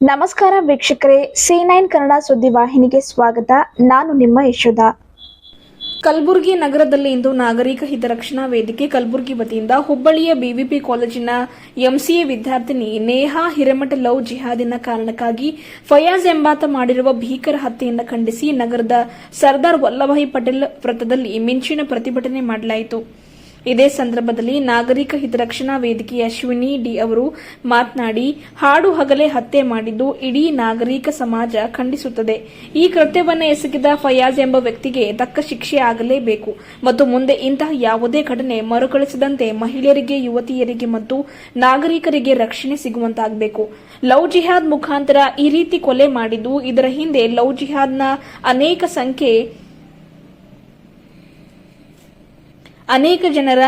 ನಮಸ್ಕಾರ ವೀಕ್ಷಕರೇ C nine Kannada ಸುದ್ದಿ ವಾಹಿನಿಗೆ ಸ್ವಾಗತ. ನಾನು ನಿಮ್ಮ ಯಶೋಧ. ಕಲಬುರಗಿ ನಗರದಲ್ಲಿ ಇಂದು ನಾಗರಿಕ ಹಿತರಕ್ಷಣಾ ವೇದಿಕೆ ಕಲಬುರಗಿ ವತಿಯಿಂದ ಹುಬ್ಬಳ್ಳಿಯ ಬಿವಿಪಿ ಕಾಲೇಜಿನ ಎಂಸಿಎ ವಿದ್ಯಾರ್ಥಿನಿ ನೇಹಾ ಹಿರೇಮಠ ಲವ್ ಜಿಹಾದಿನ ಕಾರಣಕ್ಕಾಗಿ ಫಯಾಜ್ ಎಂಬಾತ ಮಾಡಿರುವ ಭೀಕರ ಹತ್ಯೆಯನ್ನು ಖಂಡಿಸಿ ನಗರದ ಸರ್ದಾರ್ ವಲ್ಲಭಾಯಿ ಪಟೇಲ್ ವೃತ್ತದಲ್ಲಿ ಮಿಂಚಿನ ಪ್ರತಿಭಟನೆ ಮಾಡಲಾಯಿತು. ಇದೇ ಸಂದರ್ಭದಲ್ಲಿ ನಾಗರಿಕ ಹಿತರಕ್ಷಣಾ ವೇದಿಕೆಯ ಅಶ್ವಿನಿ ಡಿ ಅವರು ಮಾತನಾಡಿ, ಹಾಡು ಹಗಲೇ ಹತ್ಯೆ ಮಾಡಿದ್ದು ಇಡೀ ನಾಗರಿಕ ಸಮಾಜ ಖಂಡಿಸುತ್ತದೆ. ಈ ಕೃತ್ಯವನ್ನು ಎಸಗಿದ ಫಯಾಜ್ ಎಂಬ ವ್ಯಕ್ತಿಗೆ ತಕ್ಕ ಶಿಕ್ಷೆ ಆಗಲೇಬೇಕು. ಮತ್ತು ಮುಂದೆ ಇಂತಹ ಯಾವುದೇ ಘಟನೆ ಮರುಕಳಿಸದಂತೆ ಮಹಿಳೆಯರಿಗೆ, ಯುವತಿಯರಿಗೆ ಮತ್ತು ನಾಗರಿಕರಿಗೆ ರಕ್ಷಣೆ ಸಿಗುವಂತಾಗಬೇಕು. ಲವ್ ಜಿಹಾದ್ ಮುಖಾಂತರ ಈ ರೀತಿ ಕೊಲೆ ಮಾಡಿದ್ದು, ಇದರ ಹಿಂದೆ ಲವ್ ಜಿಹಾದ್ನ ಅನೇಕ ಸಂಖ್ಯೆ ಅನೇಕ ಜನರ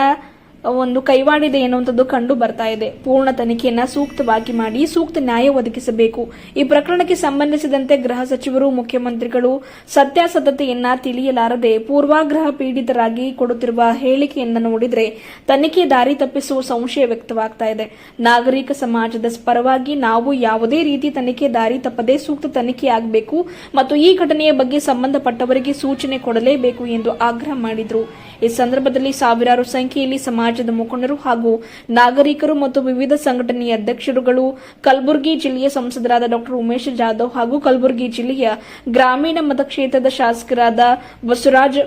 ಒಂದು ಕೈವಾಡಿದೆ ಎನ್ನುವಂಥದ್ದು ಕಂಡು ಬರ್ತಾ ಇದೆ. ಪೂರ್ಣ ತನಿಖೆಯನ್ನ ಸೂಕ್ತವಾಗಿ ಮಾಡಿ, ಸೂಕ್ತ ನ್ಯಾಯ ಒದಗಿಸಬೇಕು. ಈ ಪ್ರಕರಣಕ್ಕೆ ಸಂಬಂಧಿಸಿದಂತೆ ಗೃಹ ಸಚಿವರು, ಮುಖ್ಯಮಂತ್ರಿಗಳು ಸತ್ಯಾಸತ್ಯತೆಯನ್ನ ತಿಳಿಯಲಾರದೆ ಪೂರ್ವಾಗ್ರಹ ಪೀಡಿತರಾಗಿ ಕೊಡುತ್ತಿರುವ ಹೇಳಿಕೆಯನ್ನ ನೋಡಿದ್ರೆ ತನಿಖೆ ದಾರಿ ತಪ್ಪಿಸುವ ಸಂಶಯ ವ್ಯಕ್ತವಾಗ್ತಾ ಇದೆ. ನಾಗರಿಕ ಸಮಾಜದ ಪರವಾಗಿ ನಾವು ಯಾವುದೇ ರೀತಿ ತನಿಖೆ ದಾರಿ ತಪ್ಪದೆ ಸೂಕ್ತ ತನಿಖೆ ಆಗಬೇಕು ಮತ್ತು ಈ ಘಟನೆಯ ಬಗ್ಗೆ ಸಂಬಂಧಪಟ್ಟವರಿಗೆ ಸೂಚನೆ ಕೊಡಲೇಬೇಕು ಎಂದು ಆಗ್ರಹ ಮಾಡಿದರು. ಈ ಸಂದರ್ಭದಲ್ಲಿ ಸಾವಿರಾರು ಸಂಖ್ಯೆಯಲ್ಲಿ ಸಮಾಜದ ಮುಖಂಡರು ಹಾಗೂ ನಾಗರಿಕರು ಮತ್ತು ವಿವಿಧ ಸಂಘಟನೆಯ ಅಧ್ಯಕ್ಷರುಗಳು, ಕಲಬುರಗಿ ಜಿಲ್ಲೆಯ ಸಂಸದರಾದ ಡಾಕ್ಟರ್ ಉಮೇಶ್ ಜಾಧವ್ ಹಾಗೂ ಕಲಬುರಗಿ ಜಿಲ್ಲೆಯ ಗ್ರಾಮೀಣ ಮತಕ್ಷೇತ್ರದ ಶಾಸಕರಾದ ಬಸವರಾಜ್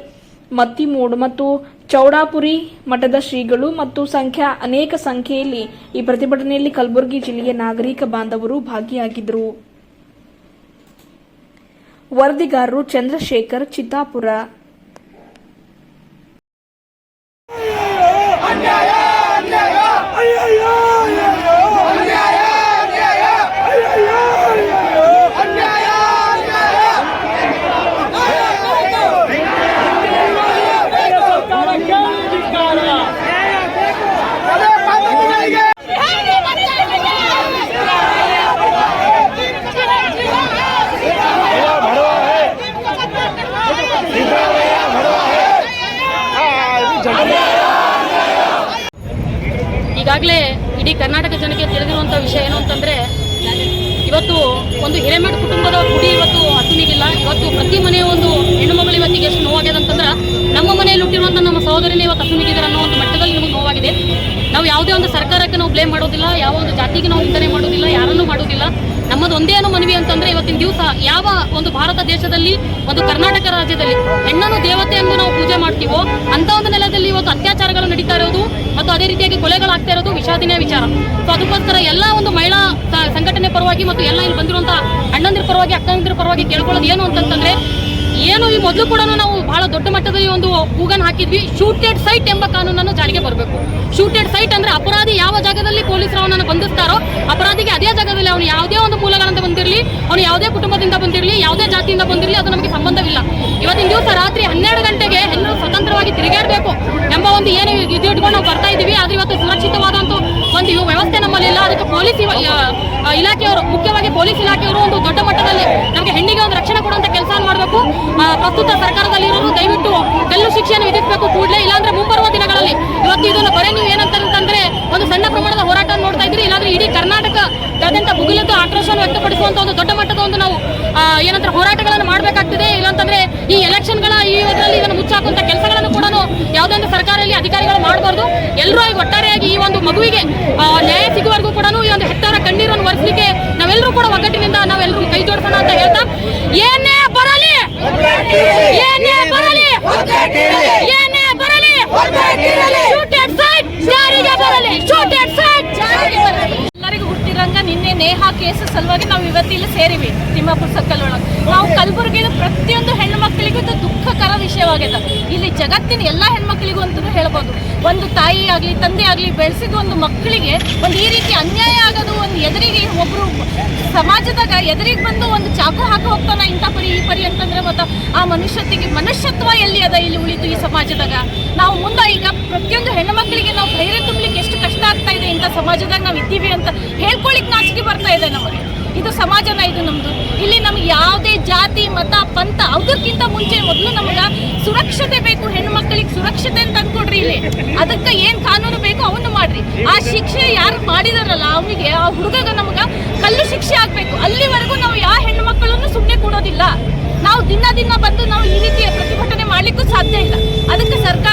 ಮತ್ತಿಮೂಡ್ ಮತ್ತು ಚೌಡಾಪುರಿ ಮಠದ ಶ್ರೀಗಳು ಮತ್ತು ಸಂಖ್ಯಾ ಅನೇಕ ಸಂಖ್ಯೆಯಲ್ಲಿ ಈ ಪ್ರತಿಭಟನೆಯಲ್ಲಿ ಕಲಬುರಗಿ ಜಿಲ್ಲೆಯ ನಾಗರಿಕ ಬಾಂಧವರು ಭಾಗಿಯಾಗಿದ್ದರು. ವರದಿಗಾರರು ಚಂದ್ರಶೇಖರ್ ಚಿತ್ತಾಪುರ ಈಗಾಗಲೇ ಇಡೀ ಕರ್ನಾಟಕ ಜನಕ್ಕೆ ತಿಳಿದಿರುವಂಥ ವಿಷಯ ಏನು ಅಂತಂದರೆ, ಇವತ್ತು ಒಂದು ಹಿರೇಮಠ ಕುಟುಂಬದ ಗುಡಿ ಇವತ್ತು ಹಸುನಿಗಿಲ್ಲ ಇವತ್ತು ಪ್ರತಿ ಮನೆಯ ಒಂದು ಹೆಣ್ಣು ಮಗಳು ಇವತ್ತಿಗೆ ಎಷ್ಟು ನೋವಾಗಿದೆ ಅಂತಂದ್ರೆ, ನಮ್ಮ ಮನೆಯಲ್ಲಿ ಹುಟ್ಟಿರುವಂಥ ನಮ್ಮ ಸಹೋದರಿನೇ ಇವತ್ತು ಹಸುನಿಗಿದ್ದಾರೆ ಅನ್ನೋ ಒಂದು ಮಟ್ಟದಲ್ಲಿ ನಮಗೆ ನೋವಾಗಿದೆ. ನಾವು ಯಾವುದೇ ಒಂದು ಸರ್ಕಾರಕ್ಕೆ ನಾವು ಬ್ಲೇಮ್ ಮಾಡೋದಿಲ್ಲ, ಯಾವ ಒಂದು ಜಾತಿಗೆ ನಾವು ನಿಂದನೆ ಮಾಡೋದಿಲ್ಲ, ಯಾರನ್ನೂ ಮಾಡೋದಿಲ್ಲ. ನಮ್ಮದು ಒಂದೇ ಏನು ಮನವಿ ಅಂತಂದ್ರೆ ಇವತ್ತಿನ ದಿವಸ ಯಾವ ಒಂದು ಭಾರತ ದೇಶದಲ್ಲಿ, ಒಂದು ಕರ್ನಾಟಕ ರಾಜ್ಯದಲ್ಲಿ ಹೆಣ್ಣನ್ನು ದೇವತೆ ಎಂದು ನಾವು ಪೂಜೆ ಮಾಡ್ತೀವೋ ಅಂತ ಒಂದು ನೆಲದಲ್ಲಿ ಇವತ್ತು ಅತ್ಯಾಚಾರಗಳು ನಡೀತಾ ಇರೋದು ಮತ್ತು ಅದೇ ರೀತಿಯಾಗಿ ಕೊಲೆಗಳಾಗ್ತಾ ಇರೋದು ವಿಷಾದಿನೇ ವಿಚಾರ. ಸೊ ಅದಕ್ಕೋಸ್ಕರ ಎಲ್ಲ ಒಂದು ಮಹಿಳಾ ಸಂಘಟನೆ ಪರವಾಗಿ ಮತ್ತು ಎಲ್ಲ ಇಲ್ಲಿ ಬಂದಿರುವಂತಹ ಅಣ್ಣಂದಿರ ಪರವಾಗಿ, ಅಕ್ಕಂದಿರ ಪರವಾಗಿ ಕೇಳ್ಕೊಳ್ಳೋದು ಏನು ಅಂತಂತಂದ್ರೆ ಏನು, ಈ ಮೊದಲು ಕೂಡ ನಾವು ಬಹಳ ದೊಡ್ಡ ಮಟ್ಟದಲ್ಲಿ ಒಂದು ಕೂಗನ್ ಹಾಕಿದ್ವಿ. ಶೂಟೆಡ್ ಸೈಟ್ ಎಂಬ ಕಾನೂನನ್ನು ಜಾರಿಗೆ ಬರಬೇಕು. ಶೂಟೆಡ್ ಸೈಟ್ ಅಂದ್ರೆ ಅಪರಾಧಿ ಯಾವ ಜಾಗದಲ್ಲಿ ಪೊಲೀಸರು ಅವನನ್ನು ಬಂಧಿಸ್ತಾರೋ, ಅಪರಾಧಿಗೆ ಅದೇ ಜಾಗದಲ್ಲಿ ಅವನು ಯಾವುದೇ ಒಂದು ಮೂಲಗಳಿಂದ ಬಂದಿರಲಿ, ಅವನು ಯಾವುದೇ ಕುಟುಂಬದಿಂದ ಬಂದಿರಲಿ, ಯಾವುದೇ ಜಾತಿಯಿಂದ ಬಂದಿರಲಿ, ಅದು ನಮಗೆ ಸಂಬಂಧವಿಲ್ಲ. ಇವತ್ತಿನ ದಿವಸ ರಾತ್ರಿ ಹನ್ನೆರಡು ಗಂಟೆಗೆ ಹೆಣ್ಣು ಸ್ವತಂತ್ರವಾಗಿ ತಿರುಗಾಡಬೇಕು ಎಂಬ ಒಂದು ಏನು ಇದು ನಾವು ಬರ್ತಾ ಇದ್ದೀವಿ. ಆದ್ರೆ ಇವತ್ತು ಸುರಕ್ಷಿತವಾದಂತ ಒಂದು ವ್ಯವಸ್ಥೆ ನಮ್ಮಲ್ಲಿ ಇಲ್ಲ. ಅದಕ್ಕೆ ಪೊಲೀಸ್ ಇಲಾಖೆಯವರು, ಮುಖ್ಯವಾಗಿ ಪೊಲೀಸ್ ಇಲಾಖೆಯವರು ಒಂದು ದೊಡ್ಡ ಮಟ್ಟದಲ್ಲಿ ನಮಗೆ ಹೆಣ್ಣಿಗೆ ಒಂದು ರಕ್ಷಣೆ ಕೊಡುವಂತ ಮಾಡಬೇಕು. ಪ್ರಸ್ತುತ ಸರ್ಕಾರದಲ್ಲಿ ಇರೋರು ದಯವಿಟ್ಟು ಕಲ್ಲು ಶಿಕ್ಷೆಯನ್ನು ವಿಧಿಸಬೇಕು ಕೂಡಲೇ. ಇಲ್ಲಾಂದ್ರೆ ಮುಂಬರುವ ದಿನಗಳಲ್ಲಿ ಇವತ್ತು ಇದನ್ನು ಬರೀ ನೀವು ಏನಂತಂದ್ರೆ ಒಂದು ಸಣ್ಣ ಪ್ರಮಾಣದ ಹೋರಾಟ ನೋಡ್ತಾ ಇದ್ರಿ ಇಲ್ಲಾಂದ್ರೆ ಇಡೀ ಕರ್ನಾಟಕದಾದ್ಯಂತ ಭುಗಿಲದ್ದು ಆಕ್ರೋಶವನ್ನು ವ್ಯಕ್ತಪಡಿಸುವಂತ ಒಂದು ದೊಡ್ಡ ಮಟ್ಟದ ಒಂದು ನಾವು ಏನಂತಾರೆ ಹೋರಾಟಗಳನ್ನು ಮಾಡಬೇಕಾಗ್ತದೆ. ಇಲ್ಲಾಂತಂದ್ರೆ ಈ ಎಲೆಕ್ಷನ್ಗಳ ಈ ಇದರಲ್ಲಿ ಇದನ್ನು ಮುಚ್ಚಾಕುವಂತ ಕೆಲಸಗಳನ್ನು ಕೂಡ ಯಾವುದೇ ಒಂದು ಸರ್ಕಾರದಲ್ಲಿ ಅಧಿಕಾರಿಗಳು ಮಾಡಬಾರ್ದು. ಎಲ್ಲರೂ ಒಟ್ಟಾರೆಯಾಗಿ ಈ ಒಂದು ಮಗುವಿಗೆ ನ್ಯಾಯ ಸಿಗುವವರೆಗೂ ಕೂಡ ಈ ಒಂದು ಹೆತ್ತವರ ಸೇರಿವಿ ತಿಮ್ಮಾಪುರ ಸರ್ಕಲ್ ಒಳಗೆ. ನಾವು ಕಲಬುರಗಿದ ಪ್ರತಿಯೊಂದು ಹೆಣ್ಣು ಮಕ್ಕಳಿಗೂ ಇದು ದುಃಖಕರ ವಿಷಯವಾಗಿದೆ ಇಲ್ಲಿ ಜಗತ್ತಿನ ಎಲ್ಲ ಹೆಣ್ಮಕ್ಳಿಗೂ ಅಂತಲೂ ಹೇಳ್ಬೋದು. ಒಂದು ತಾಯಿ ಆಗಲಿ, ತಂದೆ ಆಗಲಿ ಬೆಳೆಸಿದ ಒಂದು ಮಕ್ಕಳಿಗೆ ಒಂದು ಈ ರೀತಿ ಅನ್ಯಾಯ ಆಗೋದು, ಒಂದು ಎದುರಿಗೆ ಒಬ್ಬರು ಸಮಾಜದಾಗ ಎದುರಿಗೆ ಬಂದು ಒಂದು ಚಾಕು ಹಾಕಿ ಹೋಗ್ತಾನ ಇಂಥ ಪರಿ, ಈ ಪರಿ ಅಂತಂದ್ರೆ ಮತ್ತು ಆ ಮನುಷ್ಯತಿಗೆ ಮನುಷ್ಯತ್ವ ಎಲ್ಲಿ ಅದ ಇಲ್ಲಿ ಉಳಿತು ಈ ಸಮಾಜದಾಗ? ನಾವು ಮುಂದೆ ಈಗ ಪ್ರತಿಯೊಂದು ಹೆಣ್ಣು ಮಕ್ಕಳಿಗೆ ನಾವು ಧೈರ್ಯ ತುಂಬಲಿಕ್ಕೆ ಎಷ್ಟು ಕಷ್ಟ ಆಗ್ತಾ ಇದೆ ಇಂಥ ಸಮಾಜದಾಗ ನಾವು ಸಮಾಜನ ಇದು ನಮ್ದು. ಇಲ್ಲಿ ನಮ್ಗೆ ಯಾವುದೇ ಜಾತಿ, ಮತ, ಪಂಥ ಅದಕ್ಕಿಂತ ಮುಂಚೆ ಮೊದಲು ನಮ್ಗೆ ಸುರಕ್ಷತೆ ಬೇಕು ಹೆಣ್ಣು ಮಕ್ಕಳಿಗೆ ಸುರಕ್ಷತೆ ಅಂತ ಅಂದ್ಕೊಡ್ರಿ ಇಲ್ಲಿ. ಅದಕ್ಕೆ ಏನು ಕಾನೂನು ಬೇಕು ಅವನು ಮಾಡ್ರಿ. ಆ ಶಿಕ್ಷೆ ಯಾರು ಮಾಡಿದಾರಲ್ಲ, ಅವನಿಗೆ, ಆ ಹುಡುಗಗ ನಮ್ಗೆ ಕಲ್ಲು ಶಿಕ್ಷೆ ಆಗಬೇಕು. ಅಲ್ಲಿವರೆಗೂ ನಾವು ಯಾವ ಹೆಣ್ಣು ಮಕ್ಕಳನ್ನು ಸುಮ್ಮನೆ ಕೊಡೋದಿಲ್ಲ. ನಾವು ದಿನ ದಿನ ಬಂದು ನಾವು ಈ ರೀತಿಯ ಪ್ರತಿಭಟನೆ ಮಾಡ್ಲಿಕ್ಕೂ ಸಾಧ್ಯ ಇಲ್ಲ. ಅದಕ್ಕೆ ಸರ್ಕಾರ